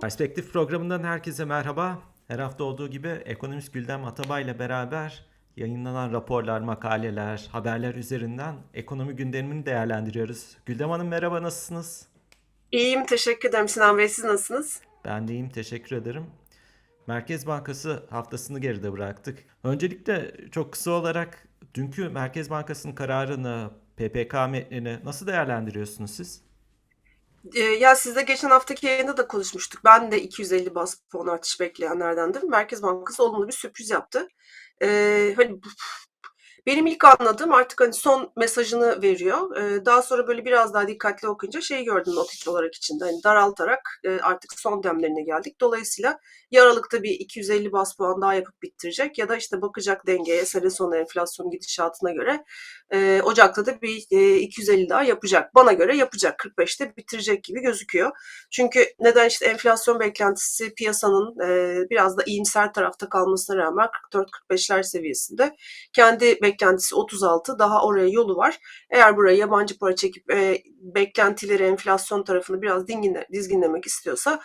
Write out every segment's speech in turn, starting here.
Perspektif programından herkese merhaba. Her hafta olduğu gibi ekonomist Güldem Atabay ile beraber yayınlanan raporlar, makaleler, haberler üzerinden ekonomi gündemini değerlendiriyoruz. Güldem Hanım merhaba nasılsınız? İyiyim, teşekkür ederim Sinan Bey. Siz nasılsınız? Ben de iyiyim, teşekkür ederim. Merkez Bankası haftasını geride bıraktık. Öncelikle çok kısa olarak dünkü Merkez Bankası'nın kararını, PPK metnini nasıl değerlendiriyorsunuz siz? Ee, ya sizle geçen haftaki yayında da konuşmuştuk. Ben de 250 bas puan artış bekleyenlerdendim. Merkez Bankası olumlu bir sürpriz yaptı. Ee, hani benim ilk anladığım artık hani son mesajını veriyor. Daha sonra böyle biraz daha dikkatli okuyunca şey gördüm not olarak içinde. Hani daraltarak artık son demlerine geldik. Dolayısıyla ya Aralık'ta bir 250 bas puan daha yapıp bitirecek ya da işte bakacak dengeye sene sonu enflasyon gidişatına göre Ocak'ta da bir e, 250 daha yapacak. Bana göre yapacak. 45'te bitirecek gibi gözüküyor. Çünkü neden işte enflasyon beklentisi piyasanın biraz da iyimser tarafta kalmasına rağmen 44-45'ler seviyesinde. Kendi beklentisi 36 daha oraya yolu var. Eğer buraya yabancı para çekip e, beklentileri enflasyon tarafını biraz dingine, dizginlemek istiyorsa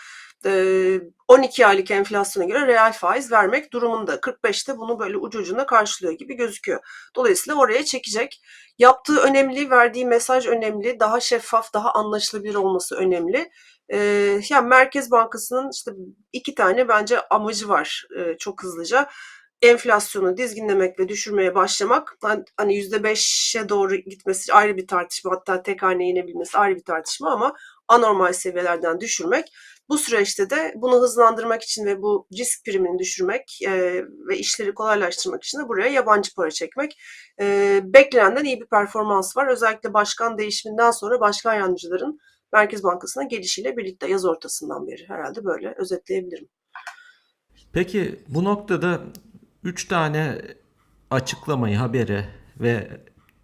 e, 12 aylık enflasyona göre reel faiz vermek durumunda. 45'te bunu böyle ucu ucuna karşılıyor gibi gözüküyor. Dolayısıyla oraya çekecek. Yaptığı önemli, verdiği mesaj önemli, daha şeffaf, daha anlaşılabilir olması önemli. Ee, yani Merkez Bankası'nın işte iki tane bence amacı var e, çok hızlıca. Enflasyonu dizginlemek ve düşürmeye başlamak. Hani- Hani %5'e doğru gitmesi ayrı bir tartışma, hatta tek haneye inebilmesi ayrı bir tartışma ama anormal seviyelerden düşürmek. Bu süreçte de bunu hızlandırmak için ve bu risk primini düşürmek e, ve işleri kolaylaştırmak için de buraya yabancı para çekmek. E, beklenenden iyi bir performans var. Özellikle başkan değişiminden sonra başkan yardımcıların Merkez Bankası'na gelişiyle birlikte yaz ortasından beri herhalde böyle özetleyebilirim. Peki bu noktada 3 tane açıklamayı, haberi ve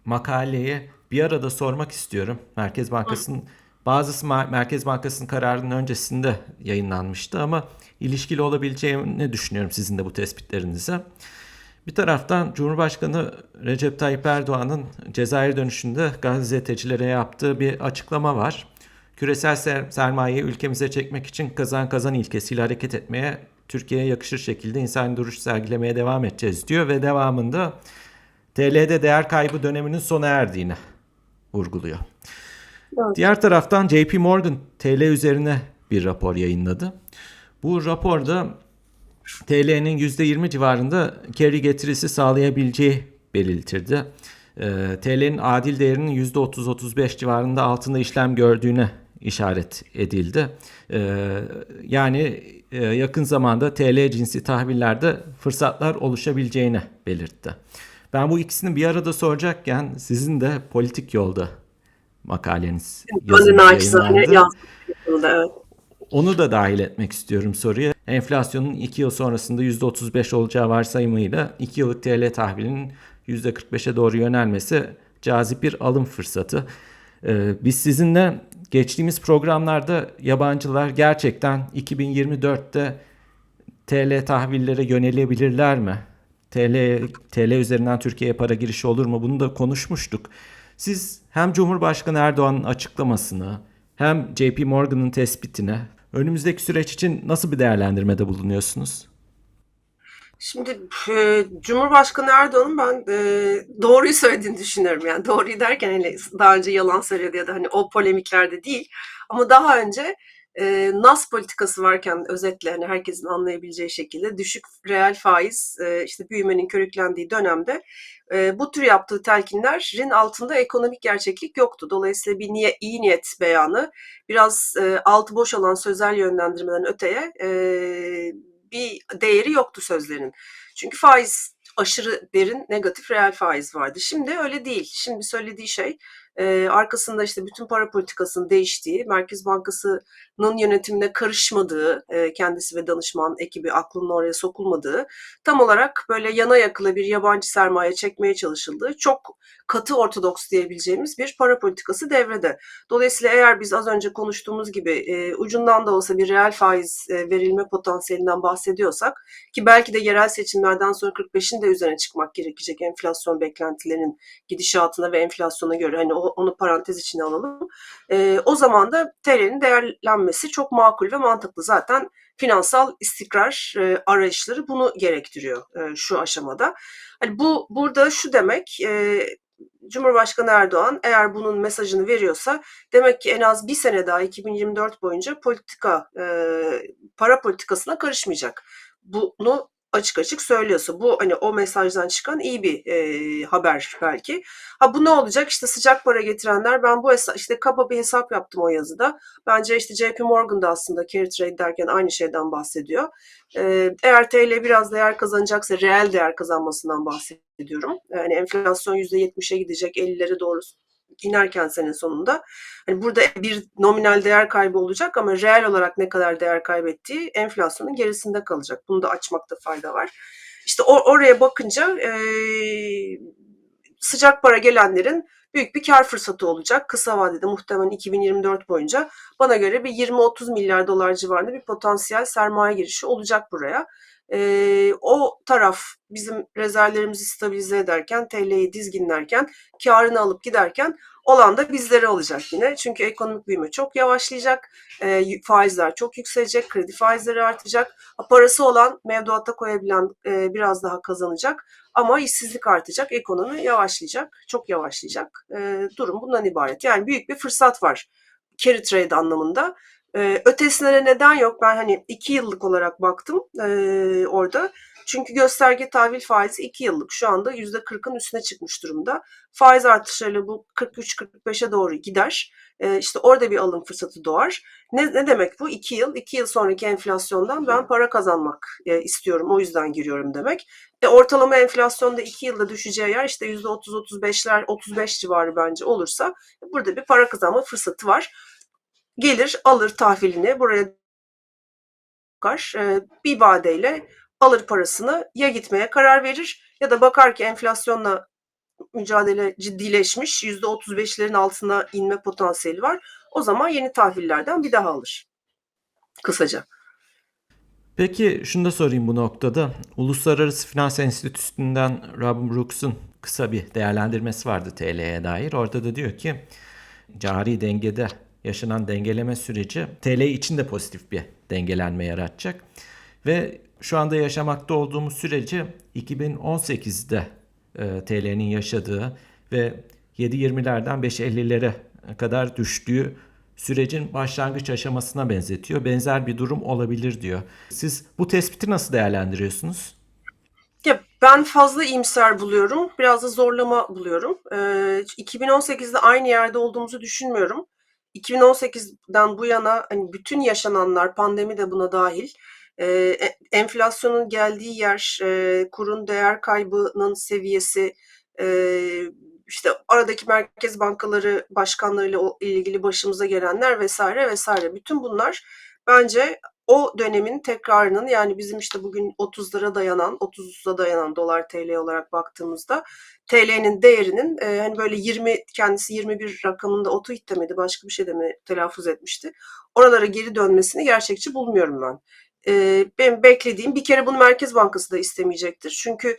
makaleyi bir arada sormak istiyorum. Merkez Bankası'nın bazısı Merkez Bankası'nın kararının öncesinde yayınlanmıştı ama ilişkili olabileceğini düşünüyorum sizin de bu tespitlerinize. Bir taraftan Cumhurbaşkanı Recep Tayyip Erdoğan'ın Cezayir dönüşünde gazetecilere yaptığı bir açıklama var. Küresel ser- sermayeyi ülkemize çekmek için kazan kazan ilkesiyle hareket etmeye, Türkiye'ye yakışır şekilde insan duruş sergilemeye devam edeceğiz diyor ve devamında TL'de değer kaybı döneminin sona erdiğini vurguluyor. Evet. Diğer taraftan JP Morgan TL üzerine bir rapor yayınladı. Bu raporda TL'nin %20 civarında carry getirisi sağlayabileceği belirtildi. Ee, TL'nin adil değerinin %30-35 civarında altında işlem gördüğüne işaret edildi. Ee, yani e, yakın zamanda TL cinsi tahvillerde fırsatlar oluşabileceğini belirtti. Ben bu ikisini bir arada soracakken sizin de politik yolda makaleniz yazıldı. Onu da dahil etmek istiyorum soruya. Enflasyonun 2 yıl sonrasında %35 olacağı varsayımıyla 2 yıllık TL tahvilinin %45'e doğru yönelmesi cazip bir alım fırsatı. Ee, biz sizinle geçtiğimiz programlarda yabancılar gerçekten 2024'te TL tahvillere yönelebilirler mi? TL TL üzerinden Türkiye'ye para girişi olur mu? Bunu da konuşmuştuk. Siz hem Cumhurbaşkanı Erdoğan'ın açıklamasını hem JP Morgan'ın tespitine önümüzdeki süreç için nasıl bir değerlendirmede bulunuyorsunuz? Şimdi e, Cumhurbaşkanı Erdoğan'ın ben e, doğruyu söylediğini düşünüyorum. Yani doğruyu derken hele daha önce yalan söyledi ya da hani o polemiklerde değil. Ama daha önce e, NAS politikası varken özetle hani herkesin anlayabileceği şekilde düşük reel faiz e, işte büyümenin körüklendiği dönemde e, bu tür yaptığı telkinlerin altında ekonomik gerçeklik yoktu. Dolayısıyla bir niye, iyi niyet beyanı biraz e, altı boş olan sözel yönlendirmeden öteye e, bir değeri yoktu sözlerin. Çünkü faiz aşırı derin negatif reel faiz vardı. Şimdi öyle değil. Şimdi söylediği şey e, arkasında işte bütün para politikasının değiştiği, Merkez Bankası'nın yönetimine karışmadığı, e, kendisi ve danışman ekibi aklının oraya sokulmadığı, tam olarak böyle yana yakıla bir yabancı sermaye çekmeye çalışıldığı çok katı ortodoks diyebileceğimiz bir para politikası devrede. Dolayısıyla eğer biz az önce konuştuğumuz gibi e, ucundan da olsa bir reel faiz e, verilme potansiyelinden bahsediyorsak ki belki de yerel seçimlerden sonra 45'in de üzerine çıkmak gerekecek enflasyon beklentilerinin gidişatına ve enflasyona göre hani onu parantez içine alalım. O zaman da TL'nin değerlenmesi çok makul ve mantıklı. Zaten finansal istikrar e, arayışları bunu gerektiriyor e, şu aşamada. Hani bu burada şu demek e, Cumhurbaşkanı Erdoğan eğer bunun mesajını veriyorsa demek ki en az bir sene daha 2024 boyunca politika e, para politikasına karışmayacak. Bunu açık açık söylüyorsa bu hani o mesajdan çıkan iyi bir e, haber belki. Ha bu ne olacak? İşte sıcak para getirenler ben bu hesap işte kaba bir hesap yaptım o yazıda. Bence işte JP Morgan da aslında carry trade derken aynı şeyden bahsediyor. Ee, eğer TL biraz değer kazanacaksa reel değer kazanmasından bahsediyorum. Yani enflasyon %70'e gidecek 50'lere doğru inerken sene sonunda. Hani burada bir nominal değer kaybı olacak ama reel olarak ne kadar değer kaybettiği enflasyonun gerisinde kalacak. Bunu da açmakta fayda var. İşte o, oraya bakınca e, sıcak para gelenlerin büyük bir kar fırsatı olacak. Kısa vadede muhtemelen 2024 boyunca bana göre bir 20-30 milyar dolar civarında bir potansiyel sermaye girişi olacak buraya. Ee, o taraf bizim rezervlerimizi stabilize ederken, TL'yi dizginlerken, karını alıp giderken olan da bizlere olacak yine. Çünkü ekonomik büyüme çok yavaşlayacak, e, faizler çok yükselecek, kredi faizleri artacak. Parası olan mevduata koyabilen e, biraz daha kazanacak ama işsizlik artacak, ekonomi yavaşlayacak, çok yavaşlayacak. E, durum bundan ibaret. Yani büyük bir fırsat var carry trade anlamında. Ee, ötesine neden yok? Ben hani iki yıllık olarak baktım ee, orada. Çünkü gösterge tahvil faizi iki yıllık. Şu anda yüzde kırkın üstüne çıkmış durumda. Faiz artışlarıyla bu 43-45'e doğru gider. Ee, işte orada bir alım fırsatı doğar. Ne, ne demek bu? İki yıl. iki yıl sonraki enflasyondan ben para kazanmak e, istiyorum. O yüzden giriyorum demek. E, ortalama enflasyonda iki yılda düşeceği yer işte yüzde 30-35'ler 35 civarı bence olursa burada bir para kazanma fırsatı var gelir alır tahvilini buraya bakar e, bir vadeyle alır parasını ya gitmeye karar verir ya da bakar ki enflasyonla mücadele ciddileşmiş %35'lerin altına inme potansiyeli var. O zaman yeni tahvillerden bir daha alır. Kısaca. Peki şunu da sorayım bu noktada. Uluslararası Finans Enstitüsü'nden Robin Brooks'un kısa bir değerlendirmesi vardı TL'ye dair. Orada da diyor ki cari dengede yaşanan dengeleme süreci TL için de pozitif bir dengelenme yaratacak. Ve şu anda yaşamakta olduğumuz süreci 2018'de e, TL'nin yaşadığı ve 7.20'lerden 5.50'lere kadar düştüğü sürecin başlangıç aşamasına benzetiyor. Benzer bir durum olabilir diyor. Siz bu tespiti nasıl değerlendiriyorsunuz? Ya ben fazla iyimser buluyorum. Biraz da zorlama buluyorum. Ee, 2018'de aynı yerde olduğumuzu düşünmüyorum. 2018'den bu yana hani bütün yaşananlar, pandemi de buna dahil, e, e, enflasyonun geldiği yer, e, kurun değer kaybının seviyesi, e, işte aradaki merkez bankaları başkanlarıyla ilgili başımıza gelenler vesaire vesaire. Bütün bunlar bence o dönemin tekrarının yani bizim işte bugün 30'lara dayanan, 30'a dayanan dolar TL olarak baktığımızda TL'nin değerinin e, hani böyle 20 kendisi 21 rakamında otuit demedi başka bir şey de mi telaffuz etmişti. Oralara geri dönmesini gerçekçi bulmuyorum ben. E, benim beklediğim bir kere bunu Merkez Bankası da istemeyecektir. Çünkü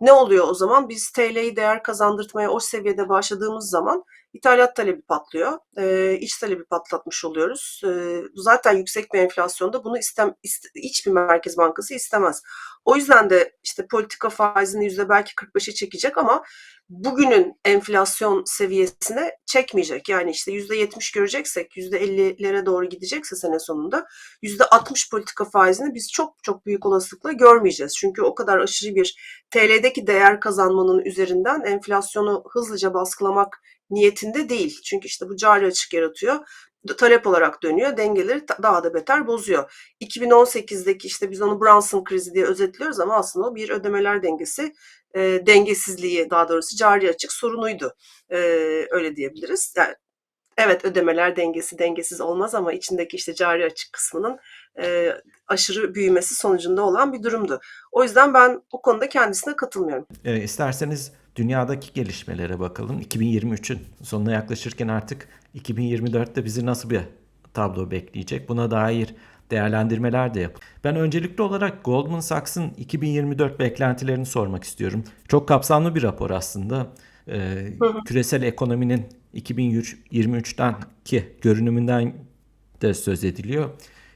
ne oluyor o zaman? Biz TL'yi değer kazandırtmaya o seviyede başladığımız zaman ithalat talebi patlıyor. E, iç talebi patlatmış oluyoruz. E, zaten yüksek bir enflasyonda bunu istem, iste, hiçbir Merkez Bankası istemez. O yüzden de işte politika faizini yüzde belki 45'e çekecek ama bugünün enflasyon seviyesine çekmeyecek. Yani işte yüzde 70 göreceksek, yüzde 50'lere doğru gidecekse sene sonunda yüzde 60 politika faizini biz çok çok büyük olasılıkla görmeyeceğiz. Çünkü o kadar aşırı bir TL'deki değer kazanmanın üzerinden enflasyonu hızlıca baskılamak niyetinde değil. Çünkü işte bu cari açık yaratıyor talep olarak dönüyor. Dengeleri daha da beter bozuyor. 2018'deki işte biz onu Brunson krizi diye özetliyoruz ama aslında o bir ödemeler dengesi e, dengesizliği daha doğrusu cari açık sorunuydu. E, öyle diyebiliriz. Yani evet ödemeler dengesi dengesiz olmaz ama içindeki işte cari açık kısmının e, aşırı büyümesi sonucunda olan bir durumdu. O yüzden ben o konuda kendisine katılmıyorum. E, isterseniz dünyadaki gelişmelere bakalım. 2023'ün sonuna yaklaşırken artık 2024'te bizi nasıl bir tablo bekleyecek? Buna dair değerlendirmeler de yap. Ben öncelikli olarak Goldman Sachs'ın 2024 beklentilerini sormak istiyorum. Çok kapsamlı bir rapor aslında. Ee, küresel ekonominin 2023'ten ki görünümünden de söz ediliyor.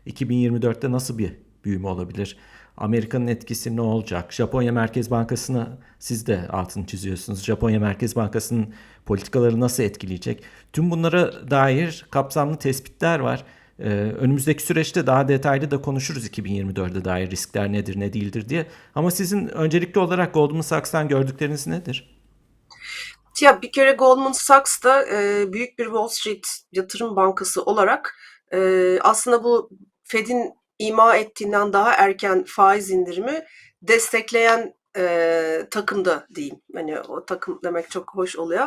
2024'te nasıl bir büyüme olabilir? Amerika'nın etkisi ne olacak? Japonya Merkez Bankası'nı siz de altını çiziyorsunuz. Japonya Merkez Bankası'nın politikaları nasıl etkileyecek? Tüm bunlara dair kapsamlı tespitler var. Ee, önümüzdeki süreçte daha detaylı da konuşuruz 2024'e dair riskler nedir ne değildir diye. Ama sizin öncelikli olarak Goldman Sachs'tan gördükleriniz nedir? Ya bir kere Goldman Sachs da e, büyük bir Wall Street yatırım bankası olarak e, aslında bu Fed'in ima ettiğinden daha erken faiz indirimi destekleyen e, takımda diyeyim. Hani o takım demek çok hoş oluyor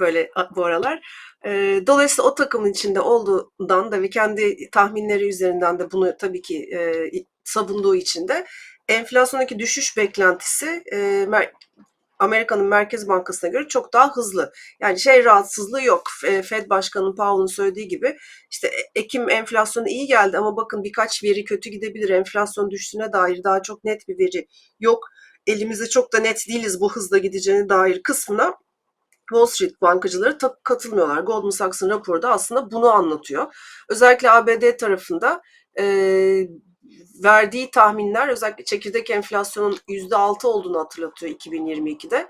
böyle bu aralar. E, dolayısıyla o takımın içinde olduğundan da ve kendi tahminleri üzerinden de bunu tabii ki e, savunduğu için de enflasyondaki düşüş beklentisi e, Amerika'nın Merkez Bankası'na göre çok daha hızlı. Yani şey rahatsızlığı yok. F- Fed Başkanı Powell'ın söylediği gibi işte E- Ekim enflasyonu iyi geldi ama bakın birkaç veri kötü gidebilir. Enflasyon düştüğüne dair daha çok net bir veri yok. Elimizde çok da net değiliz bu hızla gideceğine dair kısmına Wall Street bankacıları katılmıyorlar. Goldman Sachs'ın raporu da aslında bunu anlatıyor. Özellikle ABD tarafında e, verdiği tahminler özellikle çekirdek enflasyonun %6 olduğunu hatırlatıyor 2022'de.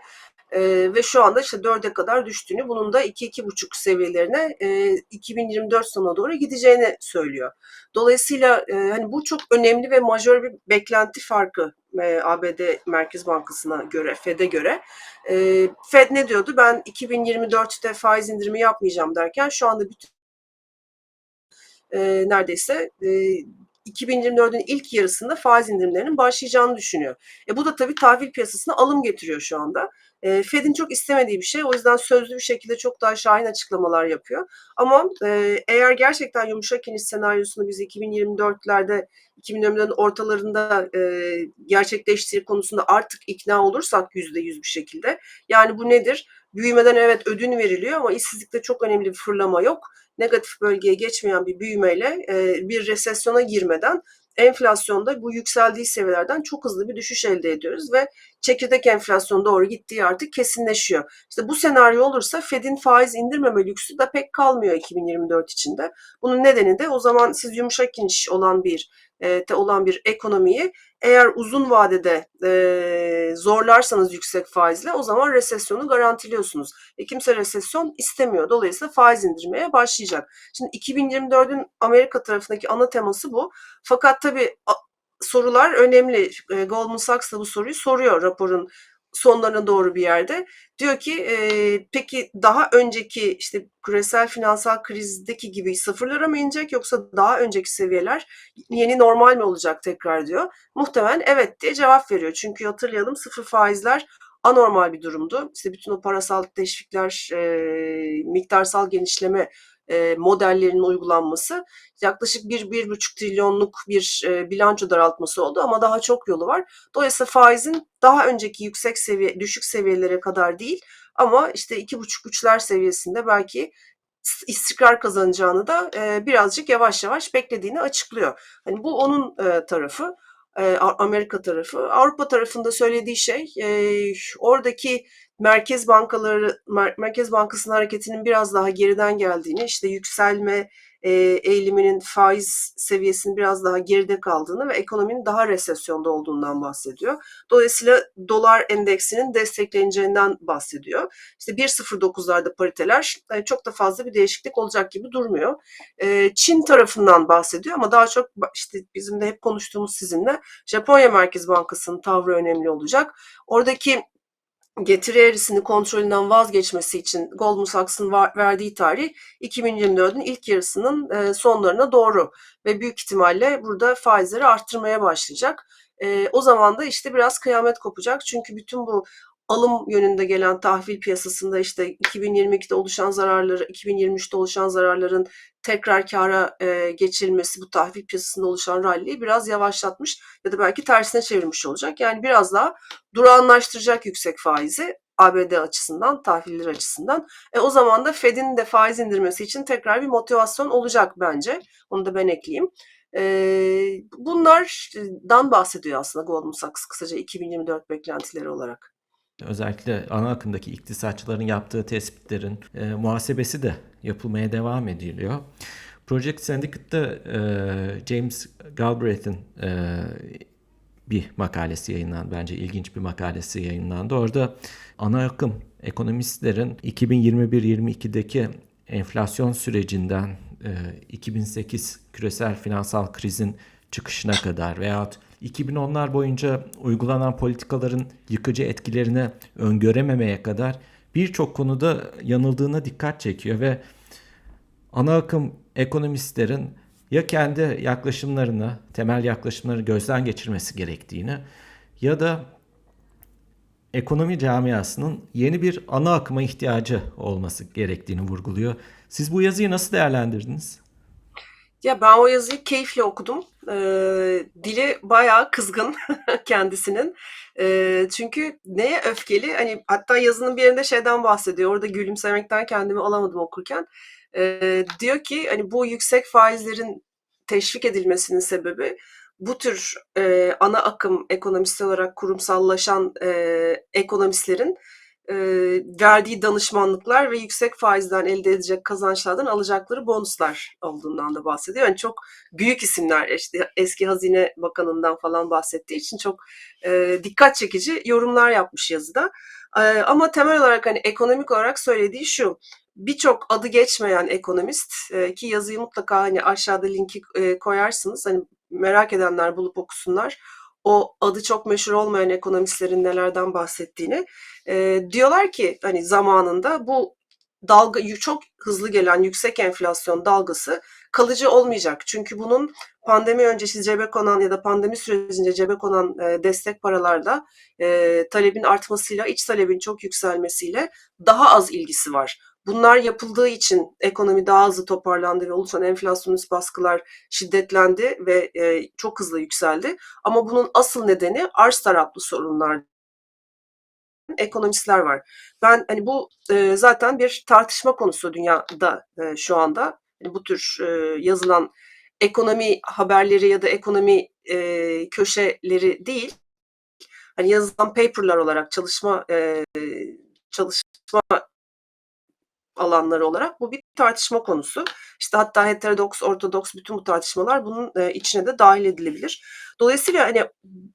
E, ve şu anda işte 4'e kadar düştüğünü, bunun da 2-2,5 seviyelerine e, 2024 sonuna doğru gideceğini söylüyor. Dolayısıyla e, hani bu çok önemli ve majör bir beklenti farkı e, ABD Merkez Bankası'na göre, Fed'e göre. E, Fed ne diyordu? Ben 2024'te faiz indirimi yapmayacağım derken şu anda bütün e, neredeyse e, 2024'ün ilk yarısında faiz indirimlerinin başlayacağını düşünüyor. E, bu da tabii tahvil piyasasına alım getiriyor şu anda. E, Fed'in çok istemediği bir şey. O yüzden sözlü bir şekilde çok daha şahin açıklamalar yapıyor. Ama e, eğer gerçekten yumuşak iniş senaryosunu biz 2024'lerde 2024'ün ortalarında e, gerçekleştiği konusunda artık ikna olursak yüzde yüz bir şekilde. Yani bu nedir? Büyümeden evet ödün veriliyor ama işsizlikte çok önemli bir fırlama yok. Negatif bölgeye geçmeyen bir büyümeyle e, bir resesyona girmeden enflasyonda bu yükseldiği seviyelerden çok hızlı bir düşüş elde ediyoruz ve çekirdek enflasyon doğru gittiği artık kesinleşiyor. İşte bu senaryo olursa Fed'in faiz indirmeme lüksü de pek kalmıyor 2024 içinde. Bunun nedeni de o zaman siz yumuşak iniş olan bir e, olan bir ekonomiyi eğer uzun vadede e, zorlarsanız yüksek faizle o zaman resesyonu garantiliyorsunuz. E, kimse resesyon istemiyor. Dolayısıyla faiz indirmeye başlayacak. Şimdi 2024'ün Amerika tarafındaki ana teması bu. Fakat tabii sorular önemli. E, Goldman Sachs da bu soruyu soruyor raporun sonlarına doğru bir yerde. Diyor ki e, peki daha önceki işte küresel finansal krizdeki gibi sıfırlara mı inecek yoksa daha önceki seviyeler yeni normal mi olacak tekrar diyor. Muhtemelen evet diye cevap veriyor. Çünkü hatırlayalım sıfır faizler anormal bir durumdu. İşte bütün o parasal teşvikler, e, miktarsal genişleme e, modellerinin uygulanması yaklaşık 1-1,5 trilyonluk bir e, bilanço daraltması oldu ama daha çok yolu var. Dolayısıyla faizin daha önceki yüksek seviye, düşük seviyelere kadar değil ama işte 2,5-3'ler seviyesinde belki is- istikrar kazanacağını da e, birazcık yavaş yavaş beklediğini açıklıyor. Hani bu onun tarafı. E, Amerika tarafı. Avrupa tarafında söylediği şey e, oradaki merkez bankaları Mer- Merkez Bankası'nın hareketinin biraz daha geriden geldiğini, işte yükselme e, eğiliminin faiz seviyesinin biraz daha geride kaldığını ve ekonominin daha resesyonda olduğundan bahsediyor. Dolayısıyla dolar endeksinin destekleneceğinden bahsediyor. İşte 1.09'larda pariteler e, çok da fazla bir değişiklik olacak gibi durmuyor. E, Çin tarafından bahsediyor ama daha çok işte bizim de hep konuştuğumuz sizinle Japonya Merkez Bankası'nın tavrı önemli olacak. Oradaki getiri eğrisini kontrolünden vazgeçmesi için Goldman Sachs'ın verdiği tarih 2024'ün ilk yarısının e, sonlarına doğru ve büyük ihtimalle burada faizleri arttırmaya başlayacak. E, o zaman da işte biraz kıyamet kopacak çünkü bütün bu alım yönünde gelen tahvil piyasasında işte 2022'de oluşan zararları, 2023'te oluşan zararların tekrar kâra e, geçirilmesi bu tahvil piyasasında oluşan rally'yi biraz yavaşlatmış ya da belki tersine çevirmiş olacak. Yani biraz daha durağanlaştıracak yüksek faizi ABD açısından, tahviller açısından. E, o zaman da Fed'in de faiz indirmesi için tekrar bir motivasyon olacak bence. Onu da ben ekleyeyim. E, bunlardan bahsediyor aslında Goldman Sachs kısaca 2024 beklentileri olarak. Özellikle ana akımdaki iktisatçıların yaptığı tespitlerin e, muhasebesi de yapılmaya devam ediliyor. Project Syndicate'da e, James Galbraith'in e, bir makalesi yayınlandı. Bence ilginç bir makalesi yayınlandı. Orada ana akım ekonomistlerin 2021-22'deki enflasyon sürecinden e, 2008 küresel finansal krizin çıkışına kadar veyahut 2010'lar boyunca uygulanan politikaların yıkıcı etkilerini öngörememeye kadar birçok konuda yanıldığına dikkat çekiyor ve ana akım ekonomistlerin ya kendi yaklaşımlarını, temel yaklaşımları gözden geçirmesi gerektiğini ya da ekonomi camiasının yeni bir ana akıma ihtiyacı olması gerektiğini vurguluyor. Siz bu yazıyı nasıl değerlendirdiniz? Ya ben o yazıyı keyifle okudum. Ee, dili bayağı kızgın kendisinin. Ee, çünkü neye öfkeli? Hani hatta yazının bir yerinde şeyden bahsediyor. Orada gülümsemekten kendimi alamadım okurken. Ee, diyor ki hani bu yüksek faizlerin teşvik edilmesinin sebebi bu tür e, ana akım ekonomist olarak kurumsallaşan e, ekonomistlerin e, verdiği danışmanlıklar ve yüksek faizden elde edecek kazançlardan alacakları bonuslar olduğundan da bahsediyor. Yani çok büyük isimler işte eski Hazine Bakanı'ndan falan bahsettiği için çok e, dikkat çekici yorumlar yapmış yazıda. E, ama temel olarak hani ekonomik olarak söylediği şu. Birçok adı geçmeyen ekonomist e, ki yazıyı mutlaka hani aşağıda linki e, koyarsınız. Hani merak edenler bulup okusunlar. O adı çok meşhur olmayan ekonomistlerin nelerden bahsettiğini. E, diyorlar ki hani zamanında bu dalga çok hızlı gelen yüksek enflasyon dalgası kalıcı olmayacak. Çünkü bunun pandemi öncesi cebe konan ya da pandemi sürecince cebe konan e, destek paralarda e, talebin artmasıyla iç talebin çok yükselmesiyle daha az ilgisi var. Bunlar yapıldığı için ekonomi daha hızlı toparlandı ve oluşan enflasyonist baskılar şiddetlendi ve e, çok hızlı yükseldi. Ama bunun asıl nedeni arz taraflı sorunlar ekonomistler var. Ben hani bu e, zaten bir tartışma konusu dünyada e, şu anda. Yani bu tür e, yazılan ekonomi haberleri ya da ekonomi e, köşeleri değil. Hani yazılan paperlar olarak çalışma e, çalışma alanları olarak bu bir tartışma konusu. İşte hatta heterodoks, ortodoks bütün bu tartışmalar bunun e, içine de dahil edilebilir. Dolayısıyla hani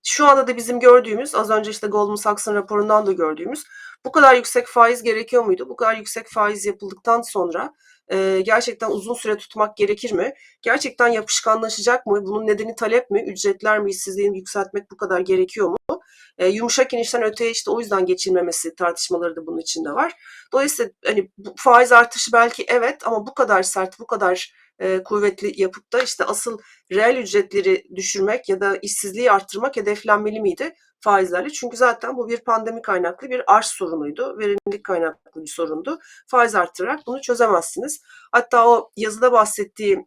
şu anda da bizim gördüğümüz, az önce işte Goldman Sachs'ın raporundan da gördüğümüz bu kadar yüksek faiz gerekiyor muydu? Bu kadar yüksek faiz yapıldıktan sonra e, gerçekten uzun süre tutmak gerekir mi? Gerçekten yapışkanlaşacak mı? Bunun nedeni talep mi? Ücretler mi? İşsizliğini yükseltmek bu kadar gerekiyor mu? E, yumuşak inişten öteye işte o yüzden geçilmemesi tartışmaları da bunun içinde var. Dolayısıyla hani bu faiz artışı belki evet ama bu kadar sert, bu kadar e, kuvvetli yapıp da işte asıl reel ücretleri düşürmek ya da işsizliği arttırmak hedeflenmeli miydi faizlerle? Çünkü zaten bu bir pandemi kaynaklı bir arz sorunuydu, verimlilik kaynaklı bir sorundu. Faiz arttırarak bunu çözemezsiniz. Hatta o yazıda bahsettiği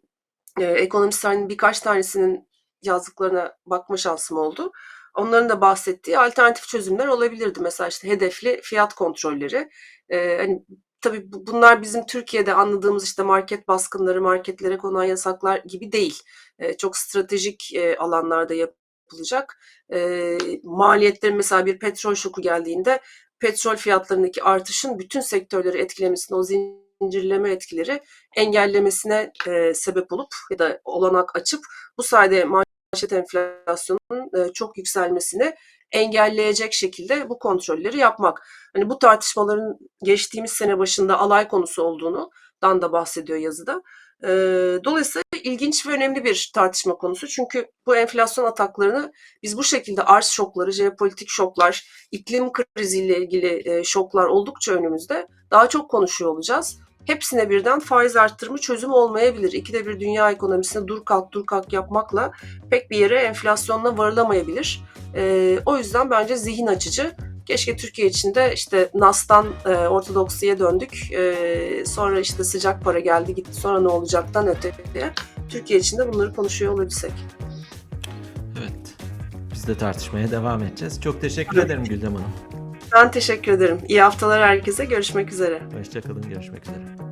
e, ekonomistlerin birkaç tanesinin yazdıklarına bakma şansım oldu. Onların da bahsettiği alternatif çözümler olabilirdi. Mesela işte hedefli fiyat kontrolleri. Ee, hani tabii bunlar bizim Türkiye'de anladığımız işte market baskınları, marketlere konan yasaklar gibi değil. Ee, çok stratejik e, alanlarda yapılacak. Ee, maliyetlerin mesela bir petrol şoku geldiğinde petrol fiyatlarındaki artışın bütün sektörleri etkilemesine, o zincirleme etkileri engellemesine e, sebep olup ya da olanak açıp bu sayede manşet enflasyonunun çok yükselmesini engelleyecek şekilde bu kontrolleri yapmak. Hani bu tartışmaların geçtiğimiz sene başında alay konusu olduğunu dan da bahsediyor yazıda. Dolayısıyla ilginç ve önemli bir tartışma konusu. Çünkü bu enflasyon ataklarını biz bu şekilde arz şokları, jeopolitik şoklar, iklim kriziyle ilgili şoklar oldukça önümüzde daha çok konuşuyor olacağız hepsine birden faiz arttırımı çözüm olmayabilir. İkide bir dünya ekonomisine dur kalk dur kalk yapmakla pek bir yere enflasyonla varılamayabilir. E, o yüzden bence zihin açıcı. Keşke Türkiye için de işte NAS'tan e, ortodoksiye döndük. E, sonra işte sıcak para geldi gitti sonra ne olacaktan öteye. Türkiye için de bunları konuşuyor olabilsek. Evet. Biz de tartışmaya devam edeceğiz. Çok teşekkür Evet. ederim Güldem Hanım. Ben teşekkür ederim. İyi haftalar herkese. Görüşmek üzere. Hoşçakalın. Görüşmek üzere.